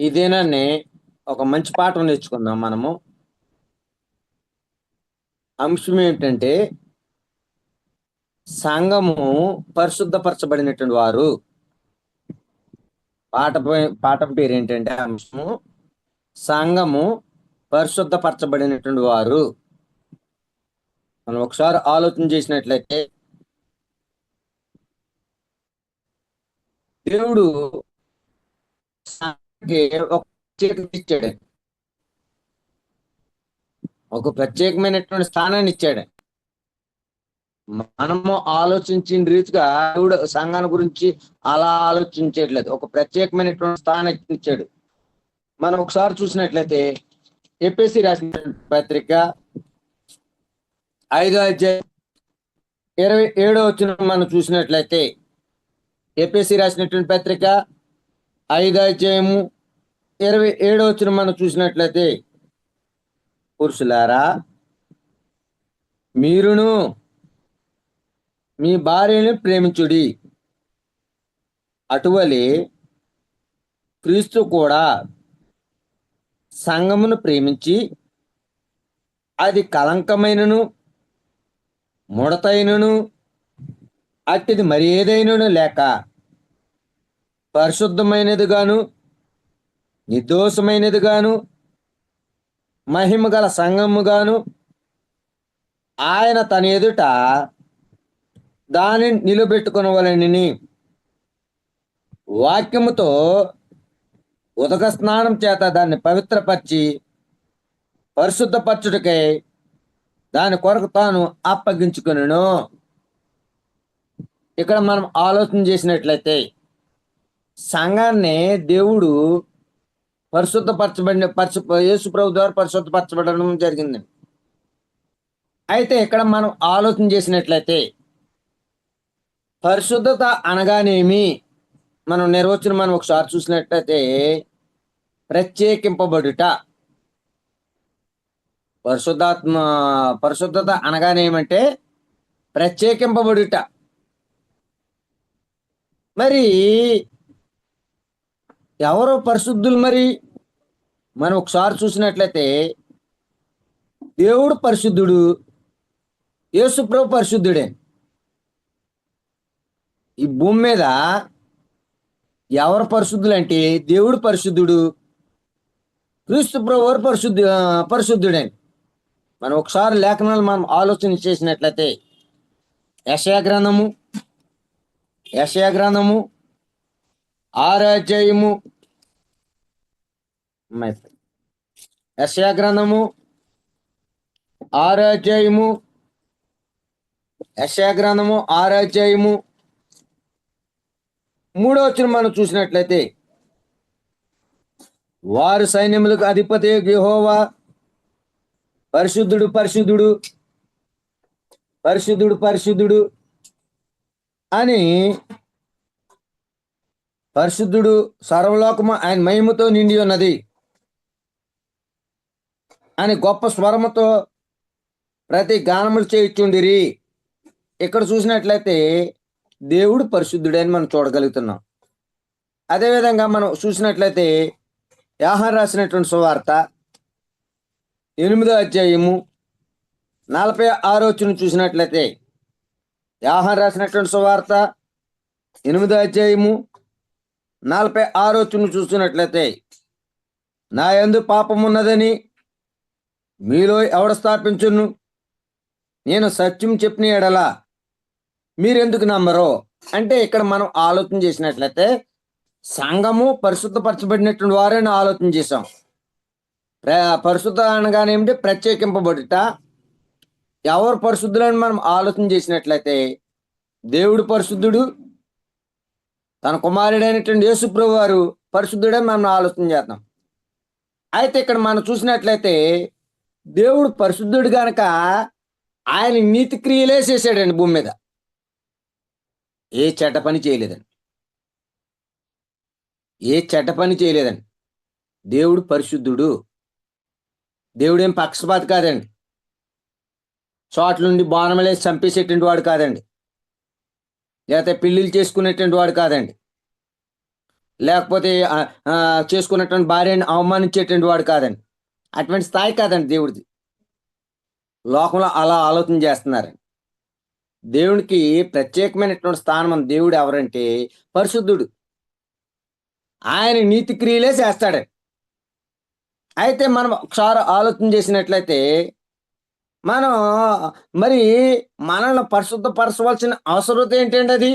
ఈ దినాన్ని ఒక మంచి పాఠం నేర్చుకుందాం మనము. అంశం ఏంటంటే సంఘము పరిశుద్ధపరచబడినటువంటి వారు. పాట పే- పాఠం పేరు ఏంటంటే అంశము సంఘము పరిశుద్ధపరచబడినటువంటి వారు. మనం ఒకసారి ఆలోచన చేసినట్లయితే దేవుడు ఒక ప్రత్యేకత ఇచ్చాడు ఒక ప్రత్యేకమైనటువంటి స్థానాన్ని ఇచ్చాడు మనము ఆలోచించిన రీతిగా దేవుడు సంఘాన్ని గురించి అలా ఆలోచించట్లేదు. ఒక ప్రత్యేకమైనటువంటి స్థానం ఇచ్చాడు మనం ఒకసారి చూసినట్లయితే ఎపిఎస్సి రాసిన పత్రిక ఐదో అధ్యాయం ఇరవై ఏడో వచ్చిన మనం చూసినట్లయితే ఎపిఎస్సి రాసినటువంటి పత్రిక ఐదాధ్యాయము ఇరవై ఏడో వచ్చిన మనం చూసినట్లయితే పురుషులారా మీరును మీ భార్యను ప్రేమించుడి. అటువలే క్రీస్తు కూడా సంగమును ప్రేమించి అది కలంకమైనను ముడతైనను అట్టిది మరి ఏదైనను లేక పరిశుద్ధమైనదిగాను నిర్దోషమైనదిగాను మహిమ గల సంఘముగాను ఆయన తన ఎదుట దానిని నిలబెట్టుకునవలని వాక్యముతో ఉదక స్నానం చేత దాన్ని పవిత్రపరిచి పరిశుద్ధపరచుడికై దాని కొరకు తాను అప్పగించుకును ఇక్కడ మనం ఆలోచన చేసినట్లయితే సంఘాన్ని దేవుడు పరిశుద్ధపరచబడిన పరిశు యేసు ప్రభు ద్వారా పరిశుద్ధపరచబడడం జరిగింది. అయితే ఇక్కడ మనం ఆలోచన చేసినట్లయితే పరిశుద్ధత అనగానేమి? మనం నిర్వచనం మనం ఒకసారి చూసినట్లయితే ప్రత్యేకింపబడుట. పరిశుద్ధాత్మ పరిశుద్ధత అనగానేమంటే ప్రత్యేకింపబడుట. మరి ఎవరు పరిశుద్ధులు మరి? మనం ఒకసారి చూసినట్లయితే దేవుడు పరిశుద్ధుడు యేసుప్రభు పరిశుద్ధుడే. ఈ భూమి మీద ఎవరు పరిశుద్ధులు అంటే దేవుడు పరిశుద్ధుడు క్రీస్తు ప్రభు పరిశుద్ధు పరిశుద్ధుడే. మనం ఒకసారి లేఖనాలు మనం ఆలోచన చేసినట్లయితే యశయా గ్రంథము యశయా గ్రంథము ఆరాధ్యాయము యశాగ్రంథము గ్రంథము. యశాగ్రంథము యశయ గ్రంథము మూడో వచ్చిన మనం చూసినట్లయితే వారు సైన్యములకు అధిపతి గృహోవా పరిశుద్ధుడు పరిశుద్ధుడు పరిశుద్ధుడు పరిశుద్ధుడు అని పరిశుద్ధుడు సర్వలోకము ఆయన మహిమతో నిండి ఉన్నది. అని గొప్ప స్వరముతో ప్రతి గానములు చేయించుండిరి. ఇక్కడ చూసినట్లయితే దేవుడు పరిశుద్ధుడని మనం చూడగలుగుతున్నాం. అదేవిధంగా మనం చూసినట్లయితే యాహర్ రాసినటువంటి సువార్త ఎనిమిదో అధ్యాయము నలభై ఆరో వచ్చిన చూసినట్లయితే యాహర్ రాసినటువంటి సువార్త ఎనిమిదో అధ్యాయము నలభై ఆరోచును చూస్తున్నట్లయితే చూసినట్లయితే నా ఎందు పాపం ఉన్నదని మీలో ఎవడ స్థాపించును? నేను సత్యం చెప్పిన ఎడలా మీరెందుకు నమ్మరో? అంటే ఇక్కడ మనం ఆలోచన చేసినట్లయితే సంఘము పరిశుద్ధపరచబడినటువంటి వారైనా ఆలోచన చేశాం. ప్ర- పరిశుద్ధ అనగానే ఏమిటి? ప్రత్యేకింపబడుట. ఎవరు పరిశుద్ధులని మనం ఆలోచన చేసినట్లయితే దేవుడు పరిశుద్ధుడు తన కుమారుడైనటువంటి యేసుప్రభు వారు పరిశుద్ధుడే మనం ఆలోచన చేద్దాం. అయితే ఇక్కడ మనం చూసినట్లయితే దేవుడు పరిశుద్ధుడు గనక ఆయన నీతి క్రియలే చేశాడండి భూమి మీద. ఏ చెడ్డ పని చేయలేదండి. ఏ చెడ్డ పని చేయలేదండి. దేవుడు పరిశుద్ధుడు. దేవుడు ఏం పక్షపాత కాదండి. చోట్ల నుండి బాణమలేసి చంపేసేటువంటి వాడు కాదండి. లేకపోతే పెళ్ళిళ్ళు చేసుకునేటువంటి వాడు కాదండి. లేకపోతే ఆ, చేసుకున్నటువంటి భార్యని అవమానించేటువంటి వాడు కాదండి. అటువంటి స్థాయి కాదండి దేవుడిది. లోకంలో అలా ఆలోచన చేస్తున్నారు దేవునికి ప్రత్యేకమైనటువంటి స్థానం దేవుడు ఎవరంటే పరిశుద్ధుడు. ఆయన నీతి క్రియలే చేస్తాడు అయితే మనం ఒకసారి ఆలోచన చేసినట్లయితే మనం మరి మనల్ని పరిశుద్ధపరచవలసిన అవసరం ఏంటండి అది?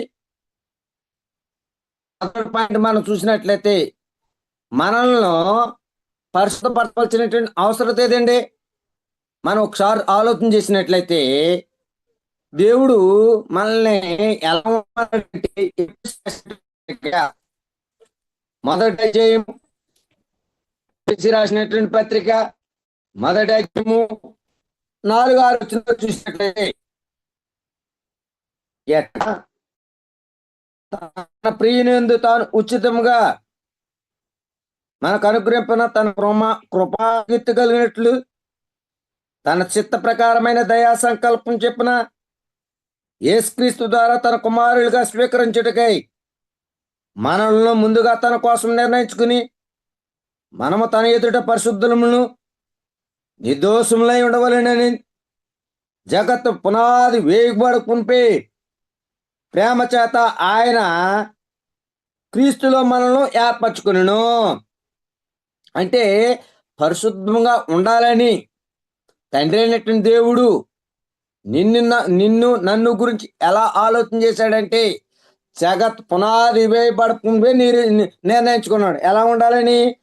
మొదటి పాయింట్ మనం చూసినట్లయితే మనల్ని పరిశుద్ధపరచవలసినటువంటి అవసరం ఏదండి? మనం ఒకసారి ఆలోచన చేసినట్లయితే దేవుడు మనల్ని ఎలా మొదట మొదటి అధ్యాయం రాసినటువంటి పత్రిక మొదటి అధ్యాయము నాలుగు ఆరు వచ్చిన చూసినట్లయితే ఎట్లా తన ప్రియునందు తాను ఉచితముగా మనకు అనుగ్రహించిన తన కృమ కృపాయుక్తి కలిగినట్లు తన చిత్త ప్రకారమైన దయా సంకల్పం చెప్పిన యేసుక్రీస్తు ద్వారా తన కుమారులుగా స్వీకరించుటకై మనలను ముందుగా తన కోసం నిర్ణయించుకుని మనము తన ఎదుట పరిశుద్ధులమును నిర్దోషములై ఉండవలెనని జగత్తు పునాది వేయబడుకుంపే ప్రేమ చేత ఆయన క్రీస్తులో మనల్ని ఏర్పరచుకును అంటే పరిశుద్ధంగా ఉండాలని తండ్రి అయినటువంటి దేవుడు నిన్ను న- నిన్ను నన్ను గురించి ఎలా ఆలోచన చేశాడంటే జగత్ పునాది వేయబడకుండా నిర్ణయించుకున్నాడు. ఎలా ఉండాలని?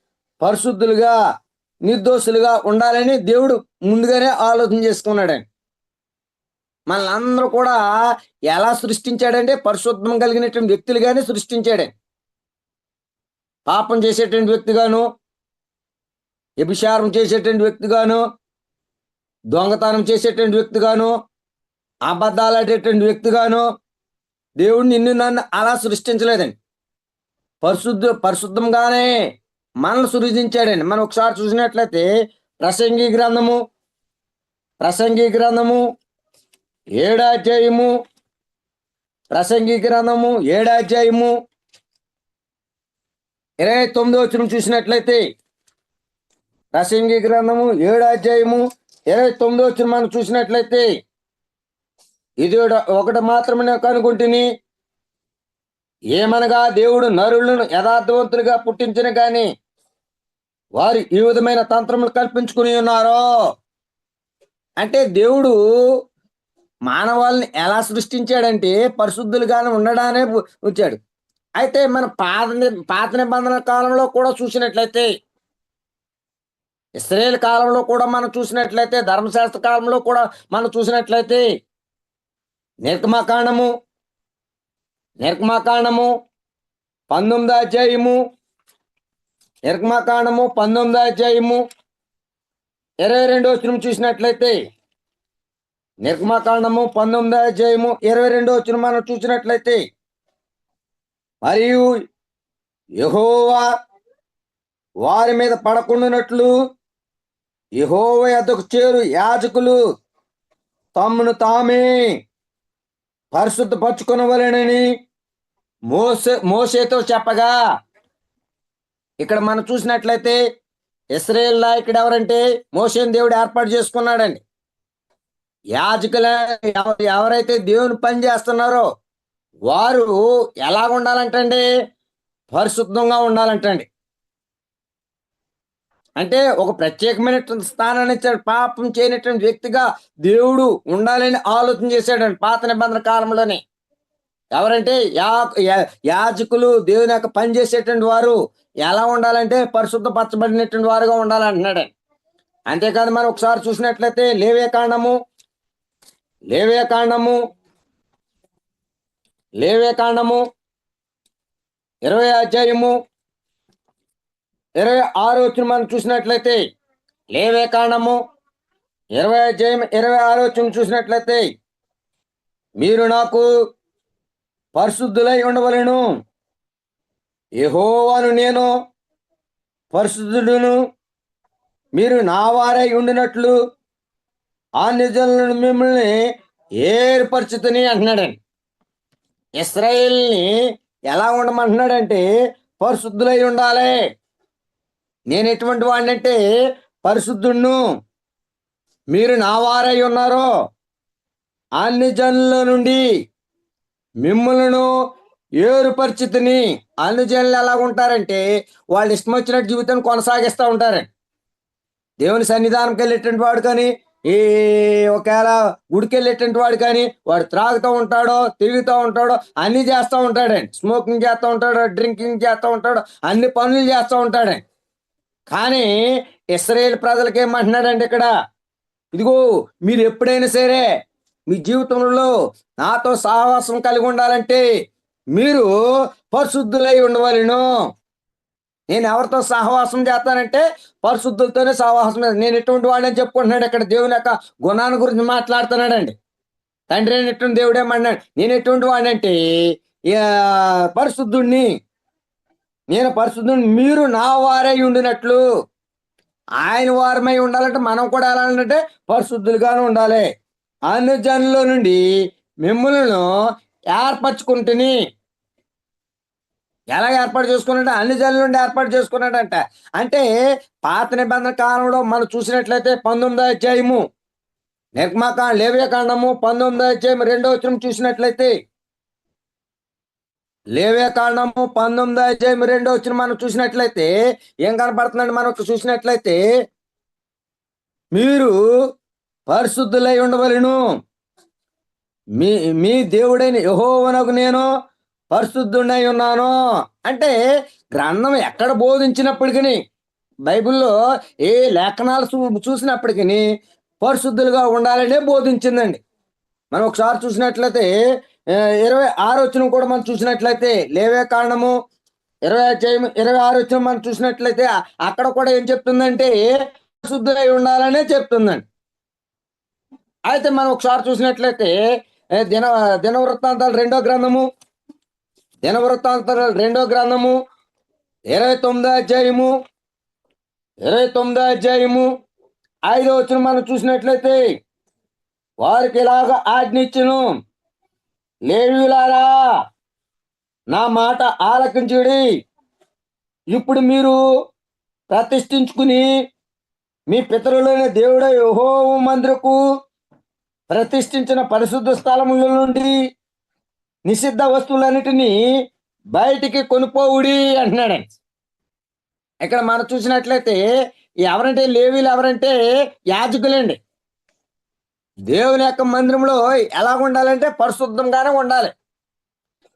పరిశుద్ధులుగా నిర్దోషులుగా ఉండాలని దేవుడు ముందుగానే ఆలోచన చేసుకున్నాడు మనల్ని అందరూ కూడా ఎలా సృష్టించాడంటే పరిశుద్ధం కలిగినటువంటి వ్యక్తులుగానే సృష్టించాడు పాపం చేసేటువంటి వ్యక్తిగాను వ్యభిచారం చేసేటువంటి వ్యక్తిగాను దొంగతనం చేసేటువంటి వ్యక్తిగాను అబద్ధాలాడేటువంటి వ్యక్తిగాను దేవుడు నిన్ను నన్ను అలా సృష్టించలేదండి. పరిశుద్ధ పరిశుద్ధంగానే మనల్ని సృజించాడని మనం ఒకసారి చూసినట్లయితే ప్రసంగి గ్రంథము ప్రసంగి గ్రంథము ఏడాధ్యాయము ప్రసంగి గ్రంథము ఏడాధ్యాయము ఇరవై తొమ్మిదో వచ్చిన చూసినట్లయితే ప్రసంగి గ్రంథము ఏడాధ్యాయము ఇరవై తొమ్మిదో వచ్చిన మనం చూసినట్లయితే ఇది ఒకటి- ఒకటి మాత్రమే కనుకుంటుని ఏమనగా దేవుడు నరులను యథార్థవంతులుగా పుట్టించిన కానీ వారు ఈ విధమైన తంత్రములు కల్పించుకుని ఉన్నారో? అంటే దేవుడు మానవాళ్ళని ఎలా సృష్టించాడంటే పరిశుద్ధులుగానే ఉండడానే వచ్చాడు ఉంచాడు. అయితే మన పాత ని- పాత నిబంధన కాలంలో కూడా చూసినట్లయితే ఇస్రాయేల్ కాలంలో కూడా మనం చూసినట్లయితే ధర్మశాస్త్ర కాలంలో కూడా మనం చూసినట్లయితే నిర్గమకాండము నిర్మాకాండము పంతొమ్మిదో అధ్యాయము. నిర్మాకాండము పంతొమ్మిదో అధ్యాయము. ఇరవై రెండో వచనం చూసినట్లయితే నిర్గమకాండము పంతొమ్మిదో అధ్యాయము ఇరవై రెండో వచనం మనం చూసినట్లయితే మరియు యహోవా వారి మీద పడకుండానట్లు యహోవ ఎద్దకు చేరు యాజకులు తమ్మును తామే పరిశుద్ధపరచుకొనవలెనని మోసే మోసేతో చెప్పగా ఇక్కడ మనం చూసినట్లయితే ఇస్రాయేల్ నాయకుడు ఎవరంటే మోసేని దేవుడు ఏర్పాటు చేసుకున్నాడండి. యాజకుల ఎవరైతే దేవుని పని చేస్తున్నారో వారు ఎలా ఉండాలంటండి? పరిశుద్ధంగా ఉండాలంటండి. అంటే ఒక ప్రత్యేకమైనటువంటి స్థానాన్ని ఇచ్చాడు. పాపం చేయనటువంటి వ్యక్తిగా దేవుడు ఉండాలని ఆలోచన చేశాడండి పాత నిబంధన కాలంలోనే. ఎవరంటే యా యాజకులు దేవుని యొక్క పని చేసేటువంటి వారు. ఎలా ఉండాలంటే పరిశుద్ధపరచబడినటువంటి వారుగా ఉండాలంటున్నాడు. అంతేకాదు మనం ఒకసారి చూసినట్లయితే లేవే కాండము లేవే కాండము లేవే కాండము ఇరవై అధ్యాయము ఇరవై ఆరు వచ్చిన మనం చూసినట్లయితే లేవే కాండము ఇరవై అధ్యాయం ఇరవై ఆరు వచ్చిన చూసినట్లయితే మీరు నాకు పరిశుద్ధులై ఉండవలను. ఏహోవాను నేను పరిశుద్ధుడును. మీరు నా వారై ఉండినట్లు ఆ నిజలను మిమ్మల్ని ఏర్పరచుతని అంటున్నాడండి. ఇస్రాయేల్ని ఎలా ఉండమంటున్నాడంటే పరిశుద్ధులై ఉండాలి. నేను ఎటువంటి వాడినంటే పరిశుద్ధుణ్ణు మీరు నా వారై ఉన్నారో అన్ని జనుల నుండి మిమ్మలను ఏరుపరిచితిని పరిస్థితిని జనులు ఎలా ఉంటారంటే వాళ్ళు ఇష్టం వచ్చినట్టు జీవితాన్ని కొనసాగిస్తూ ఉంటారండి దేవుని సన్నిధానంకి వెళ్ళేటువంటి వాడు కానీ ఈ ఒకవేళ గుడికి వెళ్ళేటువంటి వాడు కానీ వాడు త్రాగుతూ ఉంటాడో తిరుగుతూ ఉంటాడో అన్ని చేస్తూ ఉంటాడండి స్మోకింగ్ చేస్తూ ఉంటాడు డ్రింకింగ్ చేస్తూ ఉంటాడు అన్ని పనులు చేస్తూ ఉంటాడండి కానీ ఇస్రాయేల్ ప్రజలకి ఏమంటున్నాడండి ఇక్కడ ఇదిగో మీరు ఎప్పుడైనా సరే మీ జీవితంలో నాతో సహవాసం కలిగి ఉండాలంటే మీరు పరిశుద్ధులై ఉండవలను. నేను ఎవరితో సహవాసం చేస్తానంటే పరిశుద్ధులతోనే సహవాసం నేను ఎటువంటి వాడిని చెప్పుకుంటున్నాడు? ఇక్కడ దేవుని యొక్క గుణాన్ని గురించి మాట్లాడుతున్నాడండి. తండ్రి ఎటువంటి దేవుడు ఏమన్నాడు నేను ఎటువంటి వాడినంటే పరిశుద్ధుణ్ణి. నేను పరిశుద్ధుని మీరు నా వారై ఉండినట్లు. ఆయన వారమై ఉండాలంటే మనం కూడా ఎలా అంటే పరిశుద్ధులుగానే ఉండాలి. అన్ని నుండి మిమ్మల్ని ఏర్పరచుకుంటుని. ఎలా ఏర్పాటు చేసుకున్నాడు అన్ని జనుల నుండి ఏర్పాటు చేసుకున్నాడంట. అంటే పాత నిబంధన కాలంలో మనం చూసినట్లయితే పంతొమ్మిదో అధ్యాయము నిర్మాకాండ లేవ్యకాండము పంతొమ్మిదో అధ్యాయం రెండో వచ్చిన చూసినట్లయితే లేవ్యకాండము పంతొమ్మిదో అధ్యాయం రెండో వచ్చిన మనం చూసినట్లయితే ఏం కనపడుతుందండి? మనం చూసినట్లయితే మీరు పరిశుద్ధులై ఉండవలను. మీ మీ దేవుడైన యహోవనకు నేను పరిశుద్ధుడై ఉన్నాను. అంటే గ్రంథం ఎక్కడ బోధించినప్పటికీ బైబిల్లో ఏ లేఖనాలు చూ- చూసినప్పటికీ పరిశుద్ధులుగా ఉండాలనే బోధించిందండి. మనం ఒకసారి చూసినట్లయితే ఇరవై ఆరు వచ్చిన కూడా మనం చూసినట్లయితే లేవే కారణము. ఇరవై అధ్యాయం ఇరవై ఆరు వచ్చిన మనం చూసినట్లయితే అక్కడ కూడా ఏం చెప్తుందంటే పరిశుద్ధులై ఉండాలనే చెప్తుందండి. అయితే మనం ఒకసారి చూసినట్లయితే దిన దినవృత్తాంతాలు రెండో గ్రంథము. దినవృత్తాంతాలు రెండో గ్రంథము. ఇరవై తొమ్మిదో అధ్యాయము. ఇరవై తొమ్మిదో అధ్యాయము. ఐదో వచ్చిన మనం చూసినట్లయితే వారికి ఇలాగ ఆజ్ఞించను లేవీలారా నా మాట ఆలకించుడి. ఇప్పుడు మీరు ప్రతిష్ఠించుకుని మీ పితరులైన దేవుడ యహో మందిరకు ప్రతిష్ఠించిన పరిశుద్ధ స్థలముల నుండి నిషిద్ధ వస్తువులన్నిటినీ బయటికి కొనుపోవుడి అంటున్నాడు. ఇక్కడ మనం చూసినట్లయితే ఎవరంటే లేవీలు ఎవరంటే యాజకులండి. దేవుని యొక్క మందిరంలో ఎలా ఉండాలంటే పరిశుద్ధంగానే ఉండాలి.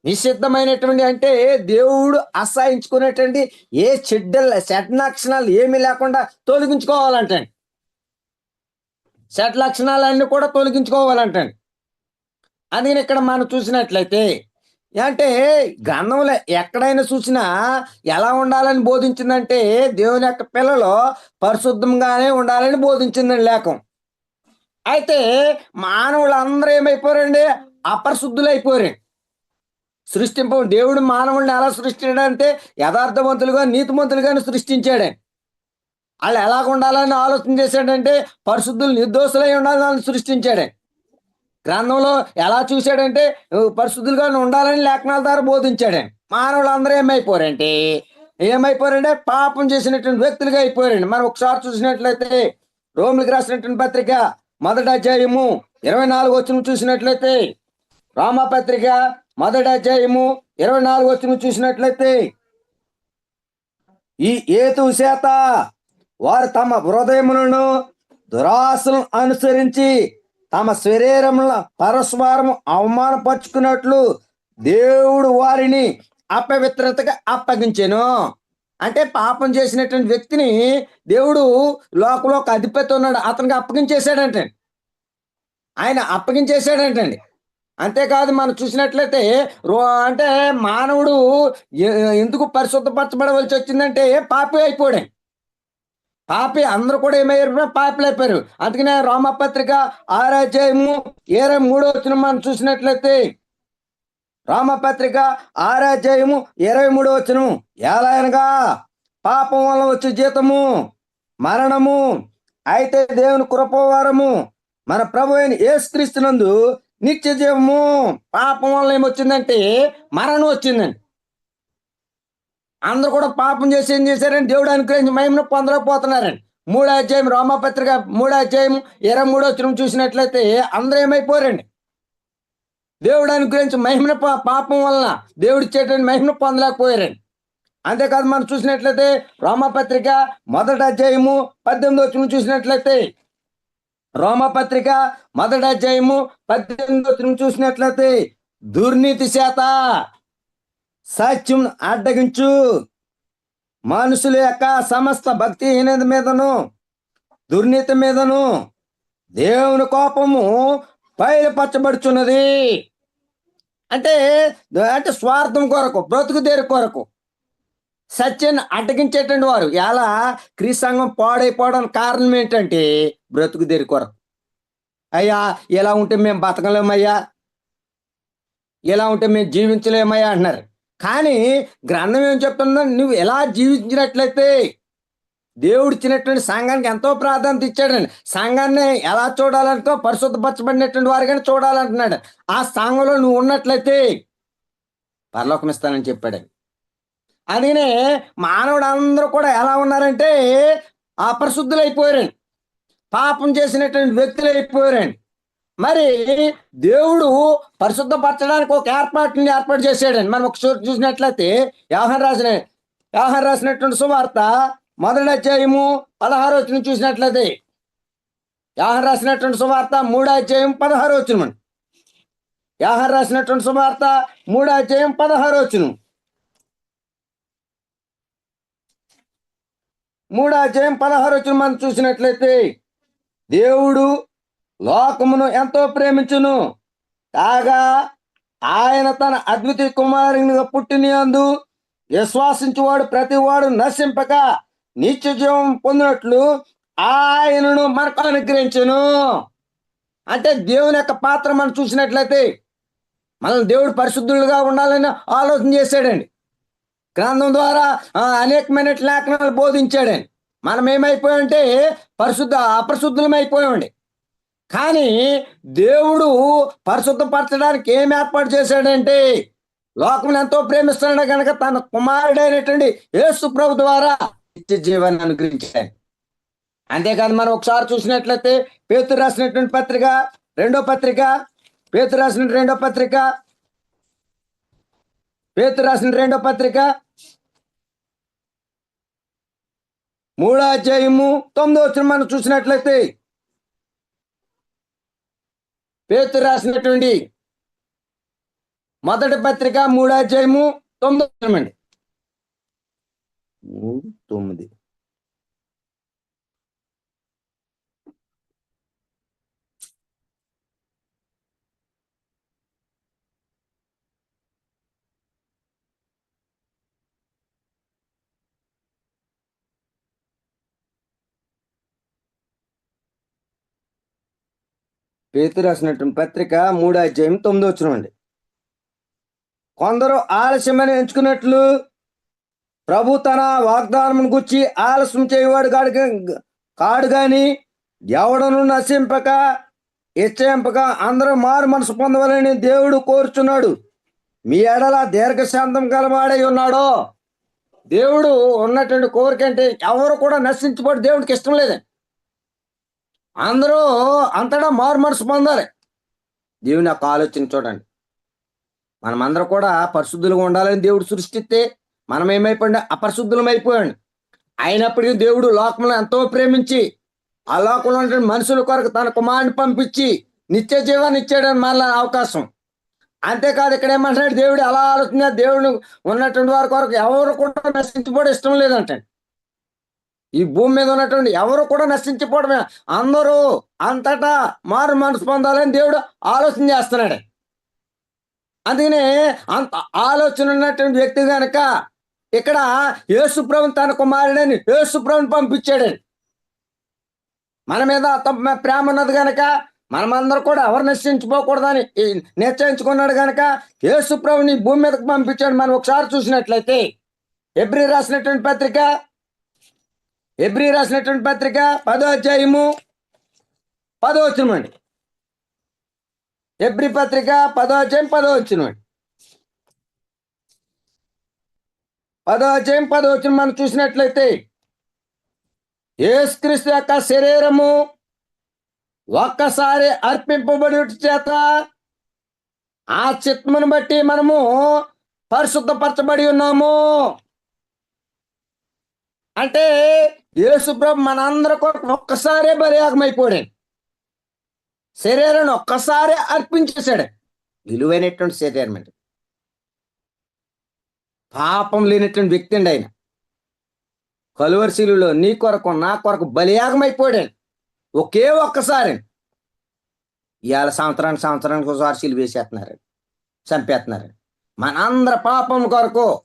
నిషిద్ధమైనటువంటి అంటే దేవుడు అసహించుకునేటువంటి ఏ చెడ్డ చెడ్డ లక్షణాలు ఏమీ లేకుండా తొలగించుకోవాలంటే చెడ్డ లక్షణాలన్నీ కూడా తొలగించుకోవాలంటండి. అందుకని ఇక్కడ మనం చూసినట్లయితే అంటే గ్రంథంలో ఎక్కడైనా చూసినా ఎలా ఉండాలని బోధించిందంటే దేవుని యొక్క పిల్లలు పరిశుద్ధంగానే ఉండాలని బోధించిందండి లేఖం. అయితే మానవులు అందరూ ఏమైపోయారండి? అపరిశుద్ధులు అయిపోయారండి సృష్టింప దేవుడు మానవుల్ని ఎలా సృష్టించాడంటే యథార్థవంతులుగా నీతిమంతులుగానే సృష్టించాడు వాళ్ళు ఎలాగ ఉండాలని ఆలోచన చేశాడంటే పరిశుద్ధులు నిర్దోషులై ఉండాలని సృష్టించాడే. గ్రంథంలో ఎలా చూశాడంటే పరిశుద్ధులుగా ఉండాలని లేఖనాల ద్వారా బోధించాడు. మానవులు అందరూ ఏమైపోరంటే ఏమైపోరంటే పాపం చేసినటువంటి వ్యక్తులుగా అయిపోయారండి. మనం ఒకసారి చూసినట్లయితే రోమిలికి రాసినటువంటి పత్రిక మొదటి అధ్యాయము ఇరవై నాలుగు వచ్చిన చూసినట్లయితే రామపత్రిక మొదటి అధ్యాయము ఇరవై నాలుగు వచ్చిన చూసినట్లయితే ఈ ఏతు చేత వారు తమ హృదయములను దురాశలను అనుసరించి తమ శరీరముల పరస్పరము అవమానపరుచుకున్నట్లు దేవుడు వారిని అపవిత్రతగా అప్పగించాను. అంటే పాపం చేసినటువంటి వ్యక్తిని దేవుడు లోకంలో ఒక అధిపతి ఉన్నాడు. అతనికి అప్పగించేశాడంటండి ఆయన అప్పగించేశాడంటండి. అంతేకాదు మనం చూసినట్లయితే రో అంటే మానవుడు ఎందుకు పరిశుద్ధపరచబడవలసి వచ్చిందంటే పాపి అయిపోయాడు. పాపి అందరూ కూడా ఏమయ్యారు? పాపలు అయిపోయారు. అందుకనే రామపత్రిక ఆరాధ్యాయము ఇరవై మూడో వచ్చిన మనం చూసినట్లయితే రామపత్రిక ఆరాధ్యాయము ఇరవై మూడో వచ్చును ఎలా అనగా పాపం వల్ల వచ్చే జీతము మరణము అయితే దేవుని కృపవారము మన ప్రభు అయిన ఏసుక్రీస్తునందు నిత్య జీవము. పాపం వల్ల ఏమొచ్చిందంటే మరణం వచ్చిందండి అందరూ కూడా పాపం చేసి ఏం చేశారని దేవుడు అనుగ్రహించి మహిమను పొందలేకపోతున్నారండి మూడో అధ్యాయం రోమపత్రిక మూడో అధ్యాయం ఇరవై మూడో చిరం చూసినట్లయితే అందరూ ఏమైపోరండి దేవుడు అనుగ్రహించి మహిమను పా- పాపం వలన దేవుడు ఇచ్చేటువంటి మహిమను పొందలేకపోయారండి అంతేకాదు మనం చూసినట్లయితే రోమపత్రిక మొదటి అధ్యాయము పద్దెనిమిది చిరం చూసినట్లయితే రోమపత్రిక మొదటి అధ్యాయము పద్దెనిమిది చిరం చూసినట్లయితే దుర్నీతి చేత సత్యం అడ్డగించు మనుషుల యొక్క సమస్త భక్తిహీనత మీదను దుర్నీతి మీదను దేవుని కోపము బయలుపరచబడుచున్నది. అంటే అంటే స్వార్థం కొరకు బ్రతుకు దేరు కొరకు సత్యాన్ని అడ్డగించేటువంటి వారు. ఎలా? క్రీసంగం పాడైపోవడానికి కారణం ఏంటంటే బ్రతుకు దేరు కొరకు. అయ్యా ఇలా ఉంటే మేము బతకలేమయ్యా? ఇలా ఉంటే మేము జీవించలేమయ్యా అంటున్నారు. కానీ గ్రంథం ఏం చెప్తుందో నువ్వు ఎలా జీవించినట్లయితే దేవుడు ఇచ్చినటువంటి సంఘానికి ఎంతో ప్రాధాన్యత ఇచ్చాడండి. సంఘాన్ని ఎలా చూడాలంటో పరిశుద్ధపరచబడినటువంటి వారిగానే చూడాలంటున్నాడు. ఆ సంఘంలో నువ్వు ఉన్నట్లయితే పరలోకం ఇస్తానని చెప్పాడు. అందుకనే మానవుడు అందరూ కూడా ఎలా ఉన్నారంటే అపరిశుద్ధులు అయిపోయారండి పాపం చేసినటువంటి వ్యక్తులు అయిపోయారండి మరి దేవుడు పరిశుద్ధపరచడానికి ఒక ఏర్పాటుని ఏర్పాటు చేశాడండి. మనం ఒక చూసినట్లయితే వ్యవహారం రాసిన వ్యవహారం రాసినటువంటి సువార్త మొదటి అధ్యాయము పదహారు వచ్చిన చూసినట్లయితే. వ్యవహారం రాసినటువంటి సువార్త మూడో అధ్యాయం పదహారు వచ్చిన మనం వ్యవహారం రాసినటువంటి సువార్త మూడో అధ్యాయం పదహారు వచ్చిన మూడో అధ్యాయం పదహారు వచ్చిన మనం చూసినట్లయితే దేవుడు లోకమును ఎంతో ప్రేమించును. కాగా ఆయన తన అద్వితీయ కుమారునిగా పుట్టినందు విశ్వాసించువాడు ప్రతివాడు నశింపక నిత్య జీవం పొందినట్లు ఆయనను మనకు అనుగ్రహించను. అంటే దేవుని యొక్క పాత్ర మనం చూసినట్లయితే మనం దేవుడు పరిశుద్ధులుగా ఉండాలని ఆలోచన చేశాడండి. గ్రంథం ద్వారా అనేకమైన లేఖనాలు బోధించాడండి. మనం ఏమైపోయామంటే పరిశుద్ధ అపరిశుద్ధులం అయిపోయామండి కానీ దేవుడు పరిశుద్ధపరచడానికి ఏం ఏర్పాటు చేశాడంటే లోకం ఎంతో ప్రేమిస్తున్నాడు కనుక తన కుమారుడైనటువంటి యేసు ప్రభు ద్వారా నిత్య జీవాన్ని అనుగ్రహించాడు. అంతేకాదు మనం ఒకసారి చూసినట్లయితే పేతురు రాసినటువంటి పత్రిక రెండో పత్రిక పేతురు రాసిన రెండో పత్రిక పేతురు రాసిన రెండో పత్రిక మూడో అధ్యాయము తొమ్మిదో వచ్చిన మనం చూసినట్లయితే పేతు రాసినటువంటి మొదటి పత్రిక మూడాధ్యాయము తొమ్మిది మూడు తొమ్మిది. పేతురు రాసినటువంటి పత్రిక మూడో అధ్యాయం తొమ్మిదో వచ్చినండి కొందరు ఆలస్యమని ఎంచుకున్నట్లు ప్రభు తన వాగ్దానం గుచ్చి ఆలస్యం చేయవాడు కాడు కాడు కానీ ఎవడను నశింపక ఇచ్చయింపక అందరూ మారు మనసు పొందవాలని దేవుడు కోరుచున్నాడు. మీ ఎడల దీర్ఘశాంతం గలవాడై ఉన్నాడో దేవుడు ఉన్నటువంటి కోరికంటే ఎవరు కూడా నశించబడి దేవుడికి ఇష్టం లేదండి. అందరూ అంతటా మారు మనసు పొందాలి. దేవుని యొక్క ఆలోచన చూడండి. మనమందరం కూడా పరిశుద్ధులుగా ఉండాలని దేవుడు సృష్టిస్తే మనం ఏమైపోయింది అపరిశుద్ధులం అయిపోయాడు అయినప్పటికీ దేవుడు లోకంలో ఎంతో ప్రేమించి ఆ లోకంలో ఉంటే మనుషుల కొరకు తన కుమారుని పంపించి నిత్య జీవాన్ని ఇచ్చాడని మళ్ళీ అవకాశం. అంతేకాదు ఇక్కడ ఏమంటున్నాడు? దేవుడు అలా ఆలోచన? దేవుడు ఉన్నటువంటి వారి కొరకు ఎవరు కూడా నశించుకోవడం ఇష్టం లేదంటే ఈ భూమి మీద ఉన్నటువంటి ఎవరు కూడా నశించిపోవడమే. అందరూ అంతటా మారు మనసు పొందాలని దేవుడు ఆలోచన చేస్తున్నాడు. అందుకనే అంత ఆలోచన ఉన్నటువంటి వ్యక్తి కనుక ఇక్కడ యేసుప్రభుని తన కుమారుడని యేసుప్రభుని పంపించాడని మన మీద ప్రేమ ఉన్నది కనుక మనమందరూ కూడా ఎవరు నశించిపోకూడదని నిశ్చయించుకున్నాడు కనుక యేసుప్రభుని భూమి మీదకి పంపించాడు. మనం ఒకసారి చూసినట్లయితే ఎబ్రి రాసినటువంటి పత్రిక ఎబ్రి రాసినటువంటి పత్రిక పదో అధ్యాయము పదో వచ్చినమండి ఎబ్రి పత్రిక పదో అధ్యాయం పదో వచ్చినమండి పదో అధ్యాయం పదో వచ్చిన మనం చూసినట్లయితే యేసుక్రీస్తు యొక్క శరీరము ఒక్కసారి అర్పింపబడి చేత ఆ చిత్మను బట్టి మనము పరిశుద్ధపరచబడి ఉన్నాము. అంటే యేసుప్రభు మనందరి కొరకు ఒక్కసారే బలియాగమైపోయాడు. శరీరాన్ని ఒక్కసారి అర్పించేశాడు. విలువైనటువంటి శరీరం అంటే పాపం లేనటువంటి వ్యక్తి అండి ఆయన. కలువరిశీలులో నీ కొరకు నా కొరకు బలియాగమైపోయాడు. ఒకే ఒక్కసారి. ఇవాళ సంవత్సరానికి సంవత్సరానికి ఒకసారి సిలువ వేసేస్తున్నారు. చంపేస్తున్నారు. మనందరి పాపం కొరకు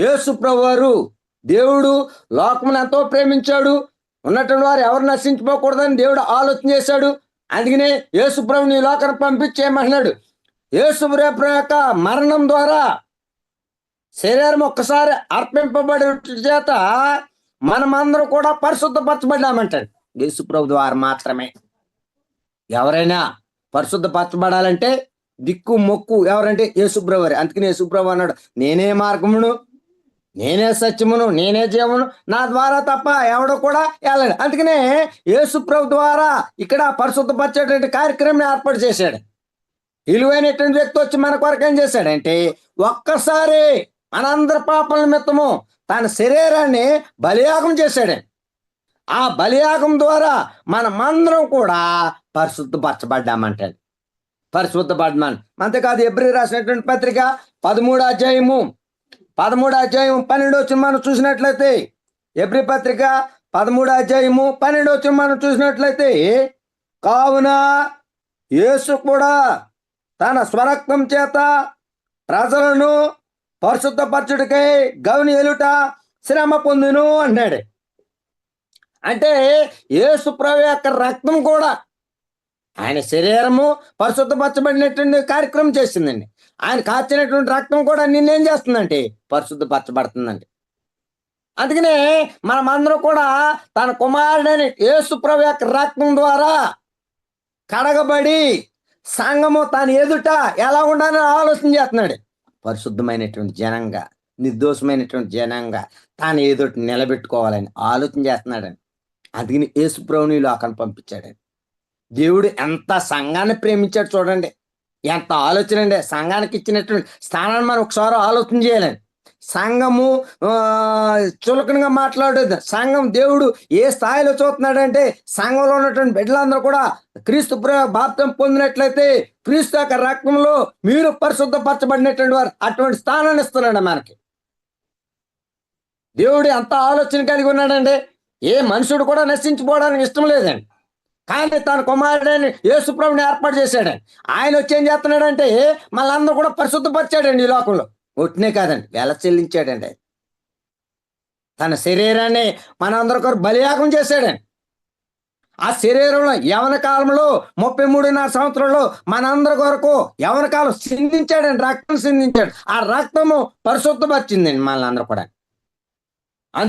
యేసుప్రభు వారు దేవుడు లోకమును ఎంతో ప్రేమించాడు. ఉన్నటువంటి వారు ఎవరు నశించిపోకూడదని దేవుడు ఆలోచన చేశాడు. అందుకనే యేసుప్రభుని లోకను పంపించేయమన్నాడు యేసుప్రభు యొక్క మరణం ద్వారా శరీరం ఒక్కసారి అర్పింపబడి చేత మనమందరం కూడా పరిశుద్ధపరచబడ్డామంటాడు. యేసుప్రభు ద్వారా మాత్రమే. ఎవరైనా పరిశుద్ధపరచబడాలంటే దిక్కు మొక్కు ఎవరంటే యేసుప్రభు వారి అందుకని యేసుప్రభు అన్నాడు నేనే మార్గమును నేనే సత్యమును నేనే జీవమును నా ద్వారా తప్ప ఎవడు కూడా వెళ్ళాడు అందుకనే యేసుప్రభు ద్వారా ఇక్కడ పరిశుద్ధపరిచేటువంటి కార్యక్రమం ఏర్పాటు చేశాడు. విలువైనటువంటి వ్యక్తి వచ్చి మన కొరకు ఏం చేశాడంటే ఒక్కసారి మనందరి పాపల నిమిత్తము తన శరీరాన్ని బలియాగం చేశాడు. ఆ బలియాగం ద్వారా మనమందరం కూడా పరిశుద్ధపరచబడ్డామంటాడు. పరిశుద్ధపడ్డామని అంతేకాదు ఎబ్రి రాసినటువంటి పత్రిక పదమూడు అధ్యాయము పదమూడు అధ్యాయం పన్నెండో వచ్చి చూసినట్లయితే ఎబ్రి పత్రిక పదమూడు అధ్యాయము పన్నెండో వచ్చి చూసినట్లయితే కావున యేసు కూడా తన స్వరక్తం చేత ప్రజలను పరిశుద్ధపరచుడికై గౌని ఎలుట శ్రమ పొందును అన్నాడు. అంటే యేసు ప్రభు యొక్క రక్తం కూడా ఆయన శరీరము పరిశుద్ధపరచబడినటువంటి కార్యక్రమం చేసిందండి ఆయన కాచినటువంటి రక్తం కూడా నిన్నేం చేస్తుందంటే పరిశుద్ధపరచబడుతుందండి. అందుకనే మనమందరం కూడా తన కుమారుడని యేసు యొక్క రక్తం ద్వారా కడగబడి సంఘము తన ఎదుట ఎలా ఉండాలని ఆలోచన చేస్తున్నాడు. పరిశుద్ధమైనటువంటి జనంగా నిర్దోషమైనటువంటి జనంగా తాను ఎదుట నిలబెట్టుకోవాలని ఆలోచన చేస్తున్నాడని అందుకని యేసు ప్రభుని లోకాన్ని పంపించాడని దేవుడు ఎంత సంఘాన్ని ప్రేమించాడు చూడండి. ఎంత ఆలోచన అండి సంఘానికి ఇచ్చినటువంటి స్థానాన్ని మనం ఒకసారి ఆలోచన చేయాలండి. సంఘము ఆ, చులకనగా మాట్లాడేది. సంఘం దేవుడు ఏ స్థాయిలో చూస్తున్నాడంటే సంఘంలో ఉన్నటువంటి బిడ్డలందరూ కూడా క్రీస్తు బాప్తం పొందినట్లయితే క్రీస్తు యొక్క రక్తంలో మీరు పరిశుద్ధపరచబడినటువంటి వారు అటువంటి స్థానాన్ని ఇస్తున్నాడు మనకి. దేవుడు ఎంత ఆలోచన కలిగి ఉన్నాడండి ఏ మనుషుడు కూడా నశించిపోవడానికి ఇష్టం లేదండి. కానీ తన కుమారుడని యేసుప్రభుని ఏర్పాటు చేశాడండి ఆయన వచ్చి ఏం చేస్తున్నాడంటే మళ్ళందరూ కూడా పరిశుద్ధపరిచాడండి ఈ లోకంలో. ఒట్టినే కాదండి వెల చెల్లించాడండి తన శరీరాన్ని మనందరి కొరకు బలియాగం చేశాడండి. ఆ శరీరంలో యవన కాలంలో ముప్పై మూడున్నర సంవత్సరంలో మనందరి కొరకు యవన కాలం సిందించాడండి రక్తం సిందించాడు ఆ రక్తము పరిశుద్ధపరిచిందండి మనందరూ కూడా